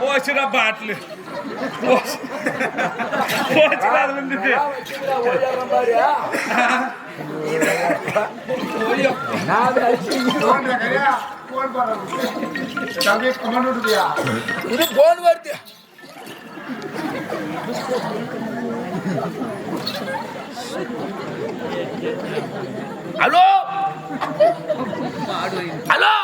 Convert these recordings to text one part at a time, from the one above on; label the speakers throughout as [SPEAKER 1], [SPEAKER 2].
[SPEAKER 1] போச்சுடா பாட்டில் போச்சு போச்சுடா அது வந்துட்டு
[SPEAKER 2] இது போன் வருது ஹலோ ஹலோ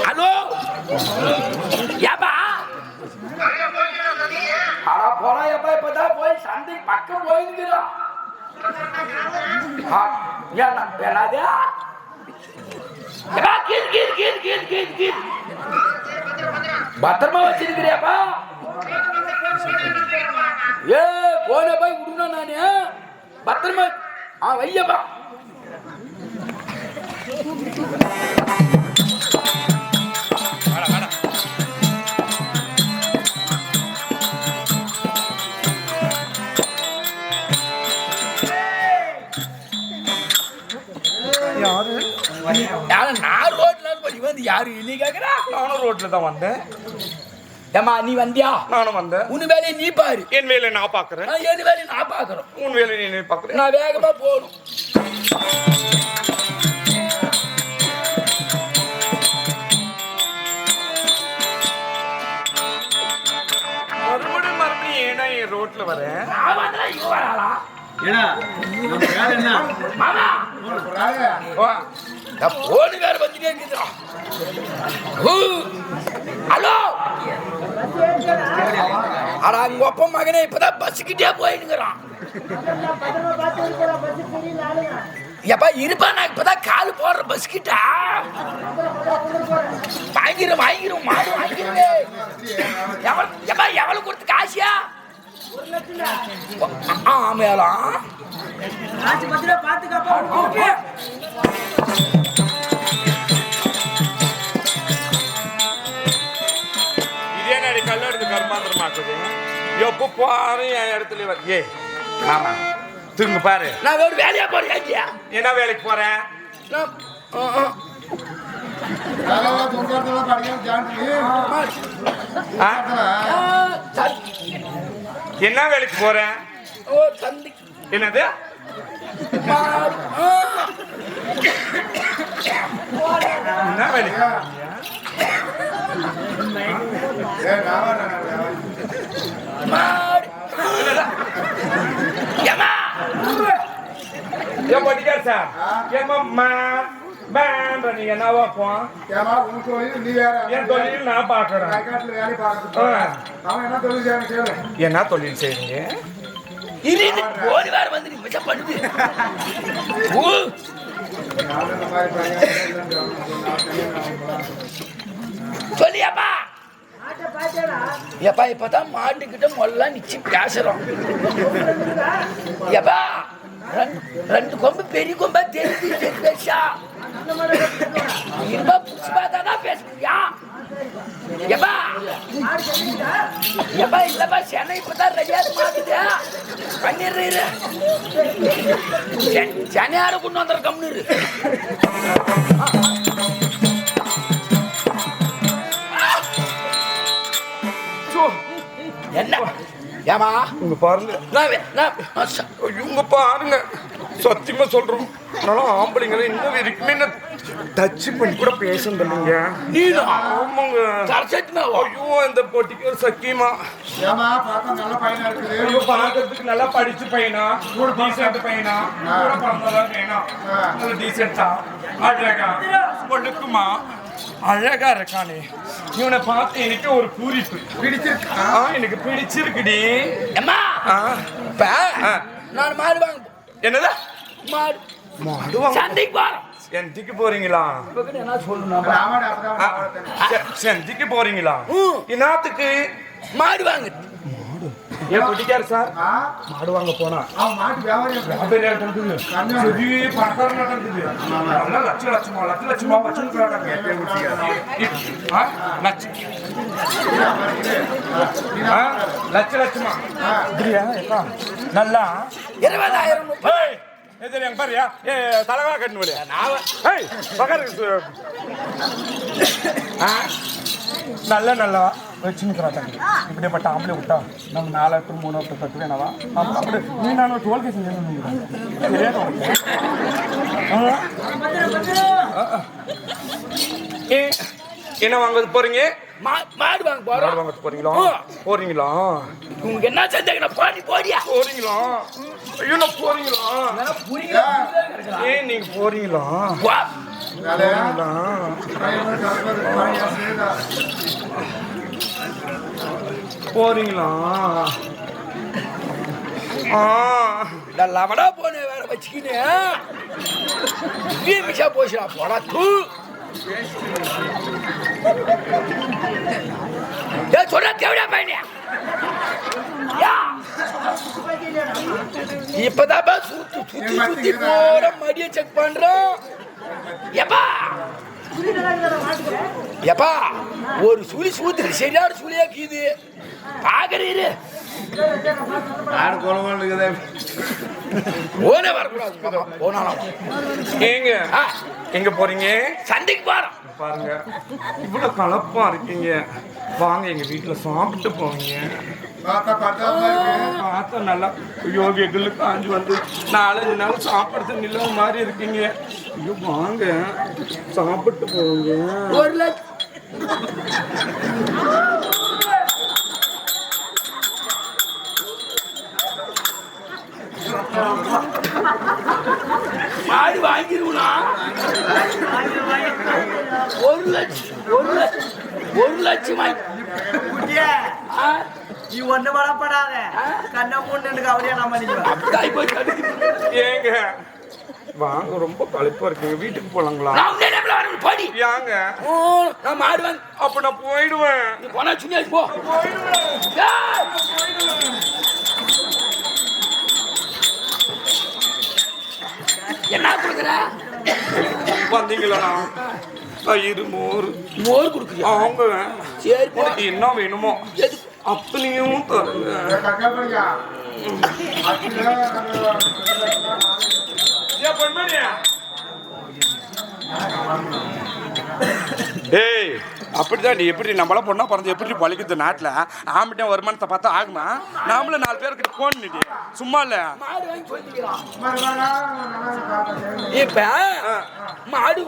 [SPEAKER 2] ஹலோ ஏப்பா? அட போடா எப்பா இப்பதான் போய் சந்தை பக்கம் போயிருக்கிறோம். என்னது? எப்பா, கீழ், கீழ், கீழ், கீழ், கீழ், கீழ். பத்திரமா வச்சிருக்கிறியாப்பா? ஏ போன போய் விடணும் நானு. பத்திரமா ஆ வையப்பா.
[SPEAKER 1] யாரு?
[SPEAKER 2] யாரு? நான் ரோட்ல போய் வந்து யாரு நீ கேக்குறா?
[SPEAKER 1] நானும் ரோட்ல தான் வந்தேன்.
[SPEAKER 2] ஏமா நீ வந்தியா?
[SPEAKER 1] நானும் வந்தேன்.
[SPEAKER 2] உன் வேலையை நீ பாரு.
[SPEAKER 1] என் வேலை நான் பாக்குறேன்
[SPEAKER 2] நான் என் வேலையை நான் பாக்குறோம்
[SPEAKER 1] உன் வேலை நீ பாக்குறேன்
[SPEAKER 2] நான் வேகமா போகணும்.
[SPEAKER 1] மறுபடியும் மறுபடியும் ஏன்னா என் ரோட்ல வரேன்.
[SPEAKER 3] ஏடா நம்ம வேலை என்ன?
[SPEAKER 2] மாமா
[SPEAKER 1] வா.
[SPEAKER 2] நான் போனு வேற வந்துட்டே இருக்குதா ஹலோ. அட உங்க அப்பா மகனே இப்பதான் பஸ்ஸுக்கிட்டே போயிடுங்கிறான் எப்பா இருப்பா நான் இப்பதான் கால் போடுற பஸ் கிட்ட. வாங்கிரும் வாங்கிரும் மாடு வாங்கிருவே எவள் எப்பா எவ்வளவு கொடுத்து காசியா? ஆமையாலாம்
[SPEAKER 4] ஆச்சு பத்திர பாத்துக்கப்பா
[SPEAKER 1] எப்போ பாரு என் இடத்துல வர ஏ ஆமா திரும்ப பாரு.
[SPEAKER 2] நான் ஒரு வேலையா போறேன்
[SPEAKER 1] என்ன வேலைக்கு போறேன். என்ன வேலைக்கு போறேன் என்னது. என்ன வேலைக்கு ஏன் படிக்கார் சார் ஏமா மா பேன்ற நீங்க என்ன வைப்போம் என் தொழில் நான் பாக்குறேன் என்ன தொழில் செய்றீங்க?
[SPEAKER 2] இரு, இரு. ஓடி வேற வந்து நீ மிச்சம் பண்ணுது ஊ. சொல்லியாப்பா. எப்பா இப்பதான் மாட்டுக்கிட்ட மொல்லாம் நிச்சு பேசுறோம். எப்பா ரெண்டு- ரெண்டு கொம்பு பெரிய கொம்பா தெரிஞ்சு பேசா இருப்பா புதுசு பார்த்தா பேசுறியா? எப்பா எப்பா இல்லப்பா சென்னை இப்பதான் ரெடியாது மாத்துது சென்னையார கொண்டு வந்துடுற கம்னு என்ன? ஏமா?
[SPEAKER 1] இங்க பாருங்க. இவங்க பாருங்க. சத்தியமா சொல்றோம். அதனால ஆம்பளைங்களை இன்னும் வரைக்குமே என்ன டச் பண்ணி கூட பேசுறது இல்லைங்க.
[SPEAKER 2] நீனா
[SPEAKER 1] ஆமாங்க ஐயோ இந்த பொட்டிக்கு ஒரு சக்கியமா ஐயோ பார்க்கறதுக்கு நல்லா படிச்ச பையனா? ஒரு டீசென்ட் பையனா? கூட பிறந்ததான் வேணும் நல்ல டீசென்ட்டா அழகா? ஒழுக்குமா அழகா இருக்கானே. இவனை பார்த்து எனக்கு ஒரு பூரிப்பு. பிடிச்சிருக்கா எனக்கு பிடிச்சிருக்குடி.
[SPEAKER 2] அம்மா
[SPEAKER 1] ஆ,
[SPEAKER 2] இப்ப
[SPEAKER 1] ஆ.
[SPEAKER 2] நான் மாடு வாங்க
[SPEAKER 1] என்னது?
[SPEAKER 2] மாடு. சந்தைக்கு போறோம்
[SPEAKER 1] செந்திக்கு போறீங்களா? செந்திக்கு போறீங்களா?
[SPEAKER 2] மாடு வாங்க.
[SPEAKER 1] ஏன் சார்? மாடு வாங்க போனா. லட்ச லட்சமா, லட்ச லட்சமா லட்சமா. நல்லா?
[SPEAKER 2] இருபதாயிரம் ரூபாய்
[SPEAKER 1] எங்க ஏ தலைவா கட்டணும் விடு ஏய் பக்கத்து ஆ? நல்ல நல்லா இப்படிப்பட்ட ஆம்பளை விட்டா நம்ம நாலாயிரத்து மூணு வருஷம் கட்டு அப்படி நீ நான் டுவெல் கேஸ் ஏ, என்ன வாங்க போறீங்க?
[SPEAKER 2] மாடு வாங்க
[SPEAKER 1] மாடு
[SPEAKER 2] போறோம்
[SPEAKER 1] வாங்க போறீங்களா. போறீங்களா?
[SPEAKER 2] உங்களுக்கு என்ன செஞ்சாங்க போடி போடியா?
[SPEAKER 1] போறீங்களா? ஐயோ நான் போறீங்களா?
[SPEAKER 2] புரியல
[SPEAKER 1] ஏன்? நீங்க போறீங்களா? போறீங்களா? போறீங்களா?
[SPEAKER 2] லவடா போன வேற வச்சுக்கினு. மிஷா போச்சுடா போடா தூ. ஏ சொல்ற தேவையா பையனியா யா இப்பதான் பா சுத்தி சுத்தி சுத்தி போற மடிய செக் பண்றோம் எப்பா எப்பா ஒரு சுழி சூத்துக்கு சரியான சுழியா கீது பாக்குறீரு
[SPEAKER 3] ஆடு குளம் இருக்குதே
[SPEAKER 2] ஓனே வரக்கூடாது. போனாலும்
[SPEAKER 1] ஏங்க எங்க போறீங்க?
[SPEAKER 2] சந்தைக்கு போறோம்.
[SPEAKER 1] பாருங்க. இவ்வளவு கலப்பா இருக்கீங்க. வாங்க எங்க வீட்டுல சாப்பிட்டு போவீங்க. பார்த்தா நல்லா யோகிகளுக்கு காஞ்சி வந்து நாலஞ்சு நாள் சாப்பிடுறது நிலவு மாதிரி இருக்கீங்க. ஐயோ வாங்க. சாப்பிட்டு போவீங்க.
[SPEAKER 2] ஒரு லட்சம் மாடு வாங்கிடுவா ஒரு லட்சம் ஒரு லட்சம்? ஒரு லட்சம்
[SPEAKER 4] நீ ஒண்ணு மனப்படாத கண்ணை மூணு கவலையா நம்ம.
[SPEAKER 1] ஏங்க வாங்க ரொம்ப களைப்பா இருக்கீங்க. வீட்டுக்கு போலாங்களா?
[SPEAKER 2] போடி.
[SPEAKER 1] ஏங்க
[SPEAKER 2] ஓ, நான் மாடு வாங்கி
[SPEAKER 1] அப்ப நான் போயிடுவேன்.
[SPEAKER 2] நீ போனா சும்மா போ. ஏய்! என்ன கொடுக்குற?
[SPEAKER 1] வந்தீங்களா தயிர் மோர்.
[SPEAKER 2] மோர் கொடுக்குறியா?
[SPEAKER 1] அவங்க
[SPEAKER 2] சரி
[SPEAKER 1] உனக்கு என்ன வேணுமோ அத்தனையும் தருங்க. ஏன் டேய். அப்படிதான் நீ எப்படி நம்மளாம் பொண்ணா பிறந்து எப்படி பழிக்குது நாட்டில்? ஆம்பிட்டேன் வருமானத்தை பார்த்தா ஆகுமா? நாமளும் நாலு பேருக்கு போன் நிதி சும்மா இல்ல.
[SPEAKER 2] இப்ப மாடு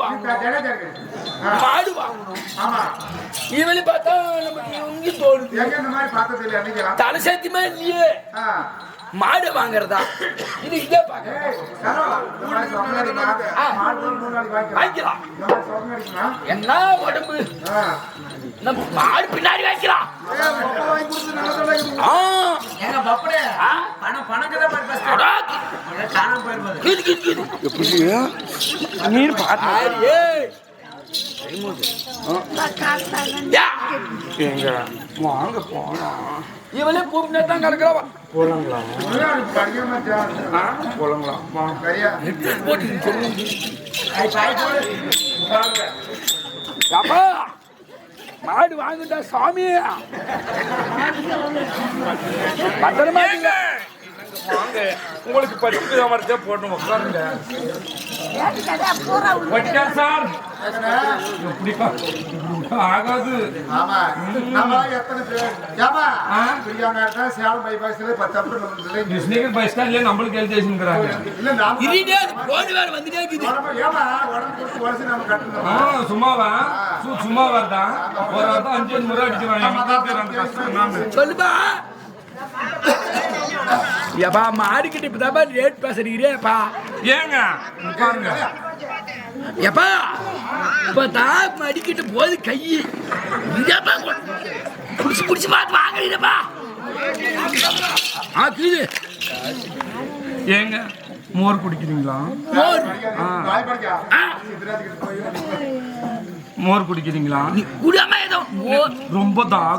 [SPEAKER 2] மாடு இவனு பார்த்தா நமக்கு இங்க தோணுது. தலை சத்தியமா இல்லையே. மாடு வாங்குறதா? இது இதே வாங்கிக்கலாம் என்ன உடம்பு? நம்ம மாடு பின்னாடி வைக்கலாம்
[SPEAKER 1] நீர் பாட்டு. எங்க வாங்க போலாம்.
[SPEAKER 2] இவளே கூப்பிட்டு தான் கிடக்குறவா?
[SPEAKER 1] போலாங்களா? போலாங்களா.
[SPEAKER 2] அப்பா மாடு வாங்கிட்டா சாமி பத்திரமா
[SPEAKER 1] உங்களுக்கு பட்டு அமர்த்தே போட்டு உட்காருங்க. சார். ஆகாது.
[SPEAKER 5] ஆமா. நம்ம எத்தனை பேர்? ஏமா? பிரியாணி சேலம் பைபாஸ்ல பத்து அப்படி
[SPEAKER 1] கிருஷ்ணகிரி பஸ் ஸ்டாண்ட்லயே நம்மளுக்கு எழுதி வச்சுக்கிறாங்க
[SPEAKER 5] இல்ல நாம
[SPEAKER 2] இருக்கு. போன் வேற வந்துட்டே இருக்குது.
[SPEAKER 5] ஏமா உடம்பு கொடுத்து உடச்சு நம்ம கட்டணும்.
[SPEAKER 1] ஆ சும்மாவா? சு- சும்மா வருதா ஒரு வாரத்தை அஞ்சு அஞ்சு முறை என்னன்னு.
[SPEAKER 2] சொல்லுப்பா. ஏப்பா மாடுக்கிட்ட இப்பதாப்பா ரேட் பேசுறீங்கப்பா.
[SPEAKER 1] ஏங்க இங்க பாருங்க
[SPEAKER 2] ஏப்பா இப்ப தான் மடிக்கிட்டு போது கை. இங்கப்பா புடிச்சு புடிச்சு பார்த்து வாங்குறீங்கப்பா
[SPEAKER 1] ஏங்க மோர் குடிக்கிறீங்களா?
[SPEAKER 2] மோர்.
[SPEAKER 1] மோர் குடிக்கிறீங்களா?
[SPEAKER 2] நீ குடாம ஏதோ
[SPEAKER 1] ரொம்ப தாகம்.